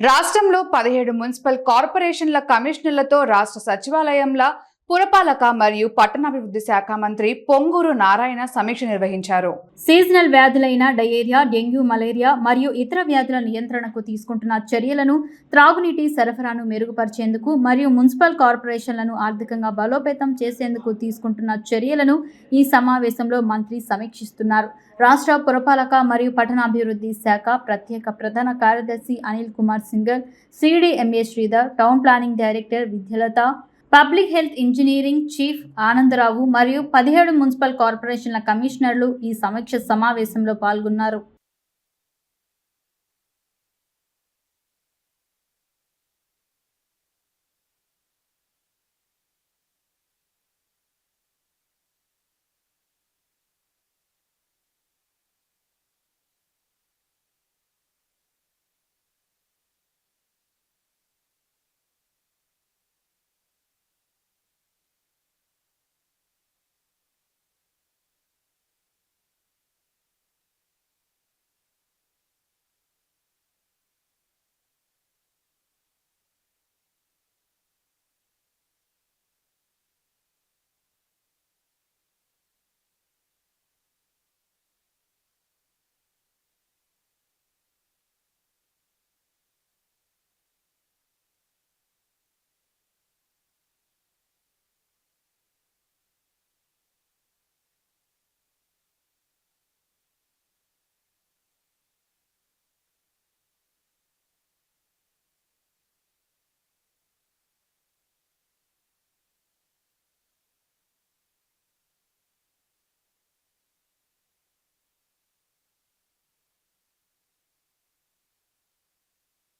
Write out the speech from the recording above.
రాష్ట్రంలో పదిహేడు మున్సిపల్ కార్పొరేషన్ల కమిషనర్లతో రాష్ట్ర సచివాలయంలో పురపాలక మరియు పట్టణాభివృద్ధి శాఖ మంత్రి పొంగూరు నారాయణ సమీక్ష నిర్వహించారు. సీజనల్ వ్యాధులైన డయేరియా డెంగ్యూ మలేరియా మరియు ఇతర వ్యాధుల నియంత్రణకు తీసుకుంటున్న చర్యలను త్రాగునీటి సరఫరాను మెరుగుపరిచేందుకు మరియు మున్సిపల్ కార్పొరేషన్లను ఆర్థికంగా బలోపేతం చేసేందుకు తీసుకుంటున్న చర్యలను ఈ సమావేశంలో మంత్రి సమీక్షిస్తున్నారు. రాష్ట్ర పురపాలక మరియు పట్టణాభివృద్ధి శాఖ ప్రత్యేక ప్రధాన కార్యదర్శి Anil Kumar Singhal CDMA Sridhar town planning director Vidyalatha public health engineering chief Anandarao మరియు పదిహేడు మున్సిపల్ కార్పొరేషన్ల కమిషనర్లు ఈ సమీక్ష సమావేశంలో పాల్గొన్నారు.